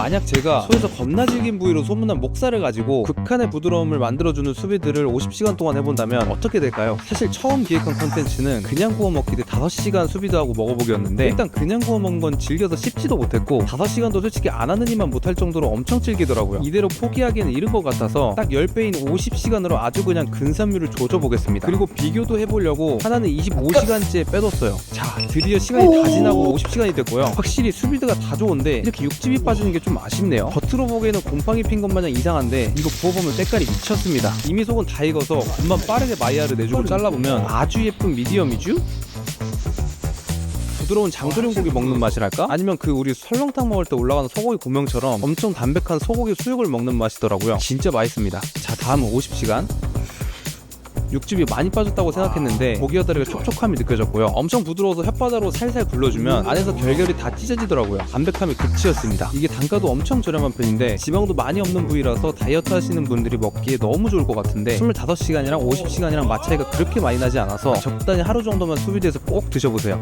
만약 제가 소에서 겁나 질긴 부위로 소문난 목살을 가지고 극한의 부드러움을 만들어주는 수비들을 50시간 동안 해본다면 어떻게 될까요? 사실 처음 기획한 컨텐츠는 그냥 구워 먹기 대 5시간 수비도 하고 먹어보기였는데 일단 그냥 구워 먹은 건 질겨서 씹지도 못했고 5시간도 솔직히 안 하는 이만 못할 정도로 엄청 질기더라고요. 이대로 포기하기에는 이른 것 같아서 딱 10배인 50시간으로 아주 그냥 근삼률을 조져보겠습니다. 그리고 비교도 해보려고 하나는 25시간째 빼뒀어요. 자 드디어 시간이 다 지나고 50시간이 됐고요. 확실히 수비드가 다 좋은데 이렇게 육즙이 빠지는 게 좀 아쉽네요 겉으로 보기에는 곰팡이 핀 것 마냥 이상한데 이거 부어보면 때깔이 미쳤습니다 이미 속은 다 익어서 굽만 빠르게 마이야를 내주고 잘라보면 아주 예쁜 미디엄이죠? 부드러운 장조림 고기 먹는 맛이랄까? 아니면 그 우리 설렁탕 먹을 때 올라가는 소고기 고명처럼 엄청 담백한 소고기 수육을 먹는 맛이더라고요. 진짜 맛있습니다. 자, 다음은 50시간. 육즙이 많이 빠졌다고 생각했는데 고기와 다르게 촉촉함이 느껴졌고요. 엄청 부드러워서 혓바닥으로 살살 굴러주면 안에서 결결이 다 찢어지더라고요. 담백함이 극치였습니다. 이게 단가도 엄청 저렴한 편인데 지방도 많이 없는 부위라서 다이어트 하시는 분들이 먹기에 너무 좋을 것 같은데 25시간이랑 50시간이랑 맛 차이가 그렇게 많이 나지 않아서 적당히 하루 정도만 소비돼서 꼭 드셔보세요.